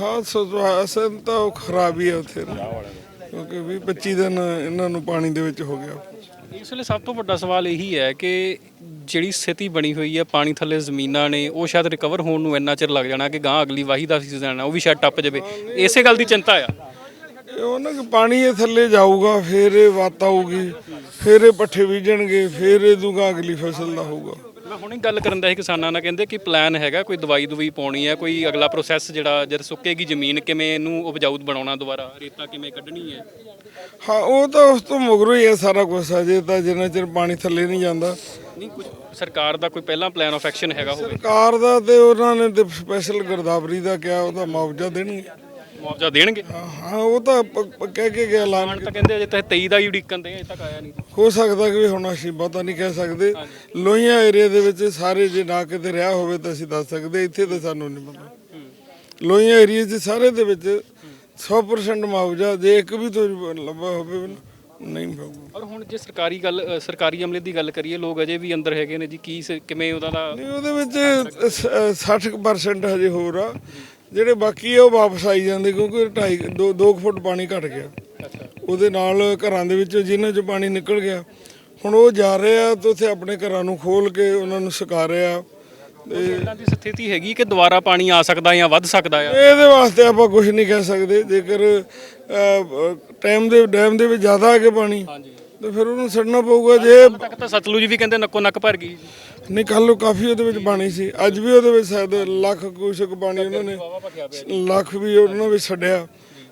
ਹਾਂ ਸੁਆਸਨ ਤਾਂ ਉਹ ਖਰਾਬ ਹੀ ਹੈ ਉੱਥੇ ਨਾ। ਕਿਉਂਕਿ 20 25 ਦਿਨ ਇਹਨਾਂ ਨੂੰ ਪਾਣੀ ਦੇ ਵਿੱਚ ਹੋ ਗਿਆ। ਇਸ ਵੇਲੇ ਸਭ ਤੋਂ ਵੱਡਾ ਸਵਾਲ ਇਹੀ ਹੈ ਕਿ ਜਿਹੜੀ ਸਥਿਤੀ ਬਣੀ ਹੋਈ ਹੈ ਪਾਣੀ ਥੱਲੇ ਜ਼ਮੀਨਾਂ ਨੇ ਉਹ ਸ਼ਾਇਦ ਰਿਕਵਰ ਹੋਣ ਨੂੰ ਇੰਨਾ ਚਿਰ ਲੱਗ ਜਾਣਾ ਕਿ ਗਾਂ ਅਗਲੀ ਵਾਹੀ ਦਾ ਸੀਜ਼ਨ ਹੈ ਉਹ ਵੀ ਸ਼ਾਇਦ ਟੱਪ ਜਾਵੇ। ਇਸੇ ਗੱਲ ਦੀ ਚਿੰਤਾ ਆ। ਇਹ ਉਹ ਨਾ ਕਿ ਪਾਣੀ ਇਹ ਥੱਲੇ ਜਾਊਗਾ ਫਿਰ ਇਹ ਵਾਤ ਆਊਗੀ ਫਿਰ ਇਹ ਪੱਠੇ ਬੀਜਣਗੇ ਫਿਰ ਇਹ ਦੂਗਾ ਅਗਲੀ ਫਸਲ ਦਾ ਹੋਊਗਾ। ਮੈਂ ਹੁਣੇ ਗੱਲ ਕਰਨ ਦਾ ਸੀ ਕਿਸਾਨਾਂ ਨਾਲ ਕਹਿੰਦੇ ਕਿ ਪਲਾਨ ਹੈਗਾ ਕੋਈ ਦਵਾਈ ਦਵਾਈ ਪਾਉਣੀ ਹੈ ਕੋਈ ਅਗਲਾ ਪ੍ਰੋਸੈਸ ਜਿਹੜਾ ਜਦ ਸੁੱਕੇਗੀ ਜ਼ਮੀਨ ਕਿਵੇਂ ਇਹਨੂੰ ਉਪਜਾਊ ਬਣਾਉਣਾ ਦੁਬਾਰਾ ਰੇਤਾ ਕਿਵੇਂ ਕੱਢਣੀ ਹੈ? ਹਾਂ ਉਹ ਤਾਂ ਉਸ ਤੋਂ ਮਗਰੋਂ ਹੀ ਹੈ ਸਾਰਾ ਕੁਝ ਅਜੇ ਤਾਂ ਜਿੰਨਾ ਚਿਰ ਪਾਣੀ ਥੱਲੇ ਨਹੀਂ ਜਾਂਦਾ। ਨਹੀਂ ਕੁਝ ਸਰਕਾਰ ਦਾ ਕੋਈ ਪਹਿਲਾਂ ਪਲਾਨ ਆਫ ਐਕਸ਼ਨ ਹੈਗਾ ਹੋਵੇ? ਸਰਕਾਰ ਦਾ ਤੇ ਉਹਨਾਂ ਨੇ ਤੇ ਸਪੈਸ਼ਲ ਗਰਦਾਵਰੀ ਦਾ ਕਿਹਾ ਉਹਦਾ ਮੁਆਵਜ਼ਾ ਦੇਣਗੇ। ਮੁਆਵਜ਼ਾ ਦੇਣਗੇ? ਹਾਂ, ਉਹ ਤਾਂ ਪ- ਪ- ਕਹਿ ਕੇ ਗਿਆ ਐਲਾਨ ਹੁਣ ਤਾਂ ਕਹਿੰਦੇ ਅਜੇ ਤੱਕ 23 ਦਾ ਹੀ ਉਡੀਕਣ ਦੇ ਅਜੇ ਤੱਕ ਆਇਆ ਨਹੀਂ। ਹੋ ਸਕਦਾ ਕਿ ਹੁਣ ਅਸੀਂ ਬਹੁਤਾ ਨਹੀਂ ਕਹਿ ਸਕਦੇ। ਲੋਹੀਆਂ ਏਰੀਆ ਦੇ ਵਿੱਚ ਸਾਰੇ ਜੇ ਨਾ ਕਿਤੇ ਰਿਹਾ ਹੋਵੇ ਤਾਂ ਅਸੀਂ ਦੱਸ ਸਕਦੇ ਇੱਥੇ ਤਾਂ ਸਾਨੂੰ ਨਹੀਂ ਪਤਾ। ਲੋਹੀਆਂ ਏਰੀਆ 'ਚ ਸਾਰੇ ਦੇ ਵਿੱਚ 100% ਮੁਆਵਜ਼ਾ ਜੇ ਇੱਕ ਵੀ ਤੋਂ ਲੱਭਾ ਹੋਵੇ ਨਹੀਂ ਪਾਊਗਾ ਔਰ ਹੁਣ ਜੇ ਸਰਕਾਰੀ ਗੱਲ ਅ, ਸਰਕਾਰੀ ਅਮਲੇ ਦੀ ਗੱਲ ਕਰੀਏ ਲੋਕ ਅਜੇ ਵੀ ਅੰਦਰ ਹੈਗੇ ਨੇ ਜੀ ਕੀ ਸ- ਕਿਵੇਂ ਉਹਦਾ ਦਾ ਨਹੀਂ ਉਹਦੇ ਵਿੱਚ ਸ- ਅ, 60% ਹਜੇ ਹੋਰ ਆ। ਜਿਹੜੇ ਬਾਕੀ ਆ ਉਹ ਵਾਪਸ ਆਈ ਜਾਂਦੇ ਕਿਉਂਕਿ 2.5 2 2 ਫੁੱਟ ਪਾਣੀ ਘਟ ਗਿਆ। ਉਹਦੇ ਨਾਲ ਘਰਾਂ ਦੇ ਵਿੱਚੋਂ ਜਿਨ੍ਹਾਂ 'ਚ ਪਾਣੀ ਨਿਕਲ ਗਿਆ। ਹੁਣ ਉਹ ਜਾ ਰਹੇ ਆ ਤੇ ਉੱਥੇ ਆਪਣੇ ਘਰਾਂ ਨੂੰ ਖੋਲ ਕੇ ਉਹਨਾਂ ਨੂੰ ਸੁਕਾ ਰਹੇ ਆ। ਤੇ ਇਦਾਂ ਦੀ ਸਥਿਤੀ ਹੈਗੀ ਕਿ ਦੁਬਾਰਾ ਪਾਣੀ ਆ ਸਕਦਾ ਜਾਂ ਵੱਧ ਸਕਦਾ ਆ? ਇਹਦੇ ਵਾਸਤੇ ਆਪਾਂ ਕੁਝ ਨਹੀਂ ਕਹਿ ਸਕਦੇ। ਜੇਕਰ ਟਾਈਮ ਦੇ ਡੈਮ ਦੇ ਵਿੱਚ ਜ਼ਿਆਦਾ ਆ ਕੇ ਪਾਣੀ ਹਾਂਜੀ। ਤੇ ਫਿਰ ਉਹਨੂੰ ਛੱਡਣਾ ਪਊਗਾ ਜੇ ਤੱਕ ਤਾਂ ਸਤਲੁਜ ਵੀ ਕਹਿੰਦੇ ਨੱਕੋ ਨੱਕ ਭਰ ਗਈ। ਨਹੀਂ ਕੱਲ ਨੂੰ ਕਾਫੀ ਉਹਦੇ ਵਿੱਚ ਪਾਣੀ ਸੀ। ਅੱਜ ਵੀ ਉਹਦੇ ਵਿੱਚ ਸ਼ਾਇਦ ਲੱਖ ਕੁਸ਼ਕ ਪਾਣੀ ਉਹਨਾਂ ਨੇ ਲੱਖ ਵੀ ਉਹਨਾਂ ਵਿੱਚ ਛੱਡਿਆ।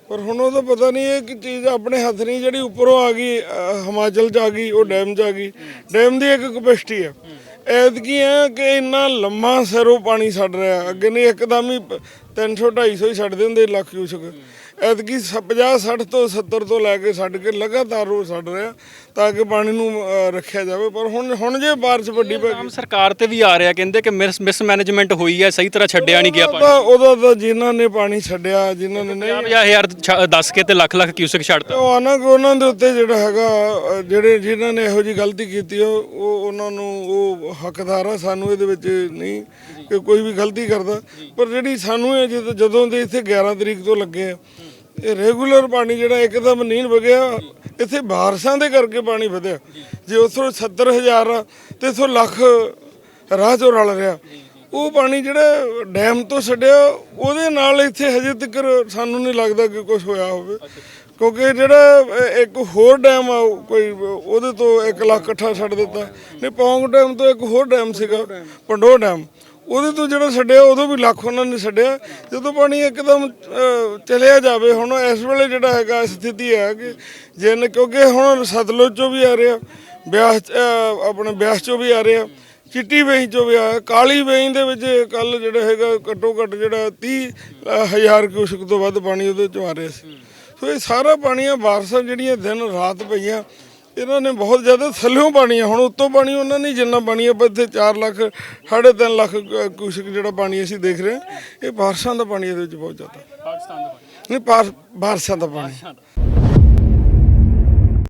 ਪਰ ਹੁਣ ਉਹਦਾ ਪਤਾ ਨਹੀਂ ਇਹ ਕਿ ਚੀਜ਼ ਆਪਣੇ ਹੱਥ ਨਹੀਂ ਜਿਹੜੀ ਉੱਪਰੋਂ ਆ ਗਈ ਅਹ, ਹਿਮਾਚਲ ਚ ਆ ਗਈ ਉਹ ਡੈਮ ਚ ਆ ਗਈ। ਡੈਮ ਦੀ ਇੱਕ ਕਪੈਸਿਟੀ ਹੈ ਐਤਕੀ ਹੈ ਕਿ ਇੰਨਾ ਲੰਮਾ ਸਰੋਂ ਪਾਣੀ ਛੱਡ ਰਿਹਾ। ਅੱਗੇ ਨਹੀਂ ਇੱਕਦਮ ਹੀ 300 250 ਹੀ ਛੱਡਦੇ ਹੁੰਦੇ ਲੱਖ ਕਿਊਸਕ ਐਤਕੀ 50 60 ਤੋਂ 70 ਤੋਂ ਲੈ ਕੇ ਛੱਡ ਕੇ ਲਗਾਤਾਰ ਉਹ ਛੱਡ ਰਿਹਾ ਤਾਂ ਕਿ ਪਾਣੀ ਨੂੰ ਰੱਖਿਆ ਜਾਵੇ। ਪਰ ਹੁਣ ਹੁਣ ਜੇ ਬਾਰਿਸ਼ ਵੱਡੀ ਪੈ ਆਮ ਸਰਕਾਰ ਤੇ ਵੀ ਆ ਰਿਹਾ ਕਹਿੰਦੇ ਕਿ ਮਿਸ ਮਿਸਮੈਨੇਜਮੈਂਟ ਹੋਈ ਹੈ ਸਹੀ ਤਰ੍ਹਾਂ ਛੱਡਿਆ ਨਹੀਂ ਗਿਆ ਪਾਣੀ। ਉਹਦਾ ਉਹਦਾ ਤਾਂ ਜਿਨ੍ਹਾਂ ਨੇ ਪਾਣੀ ਛੱਡਿਆ ਜਿਨ੍ਹਾਂ ਨੇ ਨਹੀਂ 50000 ਦੱਸ ਕੇ ਤੇ ਲੱਖ ਲੱਖ ਕਿਊਸਕ ਛੱਡਤਾ। ਉਹ ਆਨਾ ਕਿ ਉਹਨਾਂ ਦੇ ਉੱਤੇ ਜਿਹੜਾ ਹੈਗਾ ਜਿਹੜੇ ਜਿਨ੍ਹਾਂ ਨੇ ਇਹੋ ਜੀ ਗਲਤੀ ਕੀਤੀ ਉਹ ਉਹ ਉਹਨਾਂ ਨੂੰ ਉਹ ਹੱਕਦਾਰ ਆ ਸਾਨੂੰ ਇਹਦੇ ਵਿੱਚ ਨਹੀਂ ਕਿ ਕੋਈ ਵੀ ਗਲਤੀ ਕਰਦਾ। ਪਰ ਜਿਹੜੀ ਸਾਨੂੰ ਇਹ ਜਦੋਂ ਜਦੋਂ ਦੇ ਇੱਥੇ 11 ਤਰੀਕ ਤੋਂ ਲੱਗੇ ਆ ਇਹ ਰੈਗੂਲਰ ਪਾਣੀ ਜਿਹੜਾ ਇੱਕਦਮ ਨਹੀਂ ਵਗਿਆ, ਇੱਥੇ ਬਾਰਸ਼ਾਂ ਦੇ ਕਰਕੇ ਪਾਣੀ ਵਧਿਆ। ਜੇ ਉੱਥੋਂ 70000 ਆ ਤੇ ਇੱਥੋਂ ਲੱਖ ਰਾਹ ਚੋਂ ਰਲ ਰਿਹਾ। ਉਹ ਪਾਣੀ ਜਿਹੜਾ ਡੈਮ ਤੋਂ ਛੱਡਿਆ, ਉਹਦੇ ਨਾਲ ਇੱਥੇ ਹਜੇ ਤੱਕ ਸਾਨੂੰ ਨਹੀਂ ਲੱਗਦਾ ਕਿ ਕੁਝ ਹੋਇਆ ਹੋਵੇ। ਕਿਉਂਕਿ ਜਿਹੜਾ ਇੱਕ ਹੋਰ ਡੈਮ ਆ, ਉਹ ਕੋਈ ਉਹਦੇ ਤੋਂ 1 ਲੱਖ ਇਕੱਠਾ ਛੱਡ ਦਿੱਤਾ। ਨਹੀਂ, ਪੌਂਗ ਡੈਮ ਤੋਂ ਇੱਕ ਹੋਰ ਡੈਮ ਸੀਗਾ ਪੰਡੋ ਡੈਮ। ਉਹਦੇ ਤੋਂ ਜਿਹੜਾ ਛੱਡਿਆ, ਉਦੋਂ ਵੀ ਲੱਖ ਉਹਨਾਂ ਨੇ ਛੱਡਿਆ। ਜਦੋਂ ਪਾਣੀ ਇੱਕਦਮ ਚਲਿਆ ਜਾਵੇ, ਹੁਣ ਇਸ ਵੇਲੇ ਜਿਹੜਾ ਹੈਗਾ ਸਥਿਤੀ ਹੈ ਕਿ ਜਿੰਨ, ਕਿਉਂਕਿ ਹੁਣ ਸਤਲੁਜ ਚੋਂ ਵੀ ਆ ਰਿਹਾ, ਬਿਆਸ ਆਪਣੇ ਬਿਆਸ ਚੋਂ ਵੀ ਆ ਰਿਹਾ, ਚਿੱਟੀ ਵੇਈ ਚੋਂ ਵੀ ਆਇਆ ਕਾਲੀ ਵੇਈ ਦੇ ਵਿੱਚ ਕੱਲ ਜਿਹੜਾ ਹੈਗਾ ਘੱਟੋ ਘੱਟ ਜਿਹੜਾ 30 ਹਜ਼ਾਰ ਕਿਊਸਕ ਤੋਂ ਵੱਧ ਪਾਣੀ ਉਹਦੇ ਚੋਂ ਆ ਰਿਹਾ ਸੀ। ਸੋ ਇਹ ਸਾਰਾ ਪਾਣੀ ਆ ਬਾਰਿਸ਼ਾਂ ਜਿਹੜੀਆਂ ਦਿਨ ਰਾਤ ਪਈਆਂ ਇਹਨਾਂ ਨੇ ਬਹੁਤ ਜ਼ਿਆਦਾ ਥੱਲਿਓਂ ਪਾਣੀ ਹੁਣ ਉੱਤੋਂ ਪਾਣੀ ਉਹਨਾਂ ਨੇ ਜਿੰਨਾ ਪਾਣੀ ਆਪਾਂ ਇੱਥੇ 4 ਲੱਖ 3.5 ਲੱਖ ਕ- ਕਿਊਸਕ ਜਿਹੜਾ ਪਾਣੀ ਅਸੀਂ ਦੇਖ ਰਹੇ ਇਹ ਬਾਰਿਸ਼ਾਂ ਦਾ ਪਾਣੀ ਇਹਦੇ ਵਿੱਚ ਬਹੁਤ ਜ਼ਿਆਦਾ। ਪਾਕਿਸਤਾਨ ਦਾ ਨਹੀਂ ਬਾਰ- ਬਾਰਿਸ਼ਾਂ ਦਾ ਪਾਣੀ।